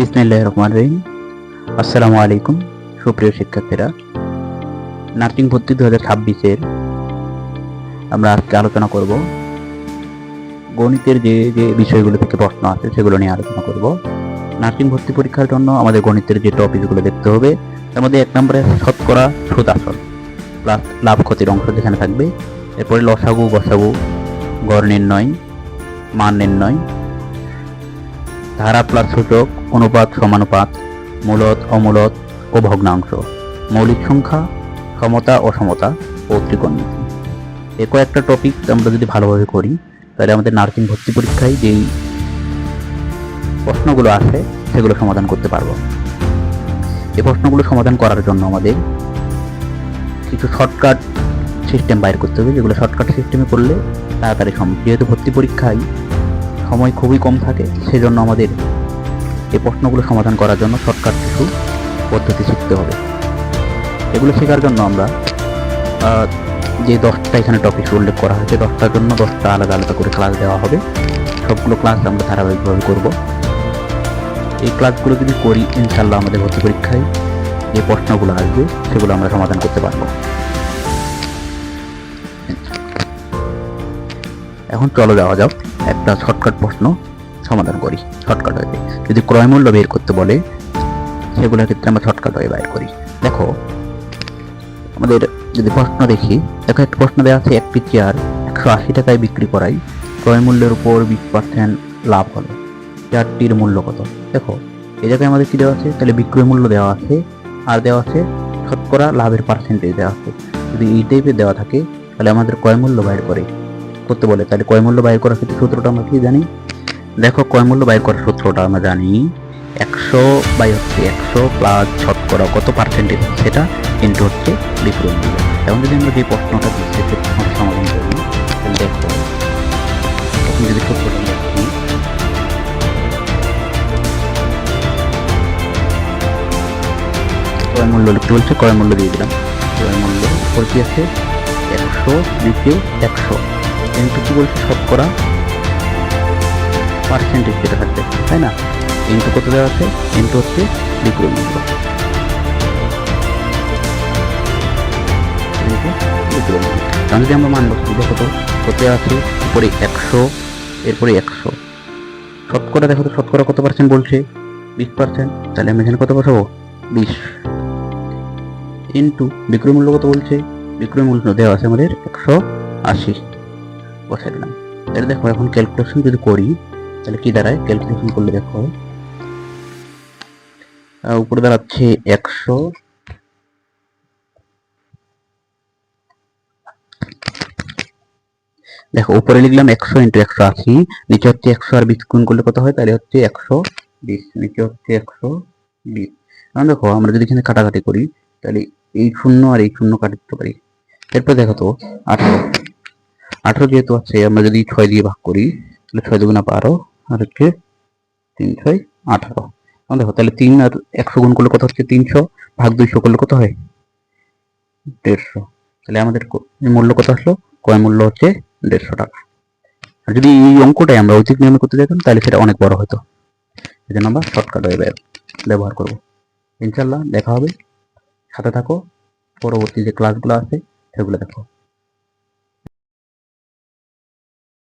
বিসমিল্লাহ রহমান রহিম। আসসালামু আলাইকুম, সুপ্রিয় শিক্ষার্থীরা। নার্সিং ভর্তি দু হাজার ছাব্বিশের আমরা আজকে আলোচনা করব। গণিতের যে যে বিষয়গুলো থেকে প্রশ্ন আছে সেগুলো নিয়ে আলোচনা করব। নার্সিং ভর্তি পরীক্ষার জন্য আমাদের গণিতের যে টপিকগুলো দেখতে হবে, তার মধ্যে এক নম্বরে শতকরা সুদ আসল, প্লাস লাভ ক্ষতির অংশ যেখানে থাকবে। এরপরে লসাগু গসাগু গড় নির্ণয়, মান নির্ণয় ধারা প্লাস সূচক, অনুপাত সমানুপাত মূলত অমূলত ও ভগ্নাংশ। মৌলিক সংখ্যা, সমতা, অসমতা ও ত্রিকোণমিতি। এ কয়েকটা টপিক আমরা যদি ভালোভাবে করি, তাহলে আমাদের নার্সিং ভর্তি পরীক্ষায় যেই প্রশ্নগুলো আছে, সেগুলো সমাধান করতে পারব। এই প্রশ্নগুলো সমাধান করার জন্য আমাদের কিছু শর্টকাট সিস্টেম বাইর করতে হবে, যেগুলো শর্টকাট সিস্টেমে করলে তাড়াতাড়ি সম্ভব। যেহেতু ভর্তি পরীক্ষায় সময় খুবই কম থাকে, সেজন্য আমাদের এই প্রশ্নগুলো সমাধান করার জন্য শর্টকাট কিছু পদ্ধতি শিখতে হবে। এগুলো শেখার জন্য আমরা যে দশটা এখানে টপিক উল্লেখ করা হয়েছে, দশটার জন্য দশটা আলাদা আলাদা করে ক্লাস দেওয়া হবে। সবগুলো ক্লাস আমরা ধারাবাহিকভাবে করব। এই ক্লাসগুলো যদি করি ইনশাল্লাহ আমাদের ভর্তি পরীক্ষায় যে প্রশ্নগুলো আসবে, সেগুলো আমরা সমাধান করতে পারব। এখন চলো যাওয়া যাক। একটা শর্টকাট প্রশ্ন সমাধান করি, শর্টকাট হয়ে যদি ক্রয় মূল্য বের করতে বলে, সেগুলোর ক্ষেত্রে আমরা শর্টকাট হয়ে বের করি। দেখো, আমাদের যদি প্রশ্ন দেখি, দেখো একটা প্রশ্ন দেওয়া আছে, একটি চেয়ার একশো আশি টাকায় বিক্রি করাই ক্রয় মূল্যের উপর বিশ পার্সেন্ট লাভ হলো। চেয়ারটির মূল্য কত? দেখো এ জায়গায় আমাদের কী দেওয়া আছে? তাহলে বিক্রয় মূল্য দেওয়া আছে, আর দেওয়া আছে শতকরা লাভের পার্সেন্টেজ দেওয়া আছে। যদি এই টাইপের দেওয়া থাকে, তাহলে আমাদের ক্রয় মূল্য বাইর করে করতে বলে। তাহলে কয় মূল্য বাইর করার সূত্রটা আমরা কি জানি? দেখো কয় মূল্য বাইর করার সূত্রটা আমরা জানি একশো বাই হচ্ছে একশো প্লাস শতকরা কত পার্সেন্টেজ সেটা ইন্টু হচ্ছে বিক্রয় মূল্য। এখন যদি আমরা যে প্রশ্নটা দিচ্ছি সে প্রশ্নটা সমাধান করি। দেখো তখন যদি সূত্রটা দেখি। ক্রয় মূল্য লিখতে বলছে, ক্রয় মূল্য দিয়ে দিলাম। ক্রয় মূল্য উপর কি আছে? একশো, দ্বিতীয় একশো। কিন্তু কি বলছে শতকরা পার্সেন্টেজ যেটা থাকবে, তাই না? ইন্টু কত দেওয়া আছে? ইন্টু হচ্ছে বিক্রয় মূল্য। তাহলে যদি আমরা মান বসি দেখো তো, কত আছে? উপরে একশো, এরপরে একশো। শতকরা, দেখো তো, শতকরা কত পার্সেন্ট বলছে? বিশ পার্সেন্ট তাহলে আমি এখানে কত বসাবো? বিশ। ইন্টু বিক্রয় মূল্য কত বলছে? বিক্রয় মূল্য দেওয়া আছে আমাদের একশো আশি। বসাই দিলাম। তাহলে দেখো, এখন ক্যালকুলেশন যদি করি, তাহলে কি দাঁড়ায়? ক্যালকুলেশন করলে দেখো উপরে দাঁড়াচ্ছে একশো। দেখো, উপরে লিখলাম একশো ইন্টু একশো আশি, নিচে হচ্ছে একশো আর বিশ গুণ করলে কত হয়? তাহলে হচ্ছে একশো বিশ, নিচে হচ্ছে একশো বিশ। এখন দেখো, আমরা যদি এখানে কাটাকাটি করি, তাহলে এই শূন্য আর এই শূন্য কাটতে পারি। এরপর দেখো তো, আঠারো। আঠারো যেহেতু আছে, আমরা যদি ছয় দিয়ে ভাগ করি, তাহলে ছয় দুগুণা বারো আর হচ্ছে তিন ছয় আঠারো। দেখো, তাহলে তিন আর একশো গুণ করলে কত হচ্ছে? তিনশো ভাগ দুইশো করলে কত হয়? দেড়শো। তাহলে আমাদের মূল্য কত আসলো? কয় মূল্য হচ্ছে দেড়শো টাকা। আর যদি এই অঙ্কটাই আমরা ঐতিক নিয়মে করতে যেতাম, তাহলে সেটা অনেক বড় হতো। এই জন্য আমরা শর্টকাট ওয়ে ব্যবহার করব। ইনশাল্লাহ দেখা হবে। সাথে থাকো। পরবর্তী যে ক্লাসগুলো আছে, সেগুলো দেখো।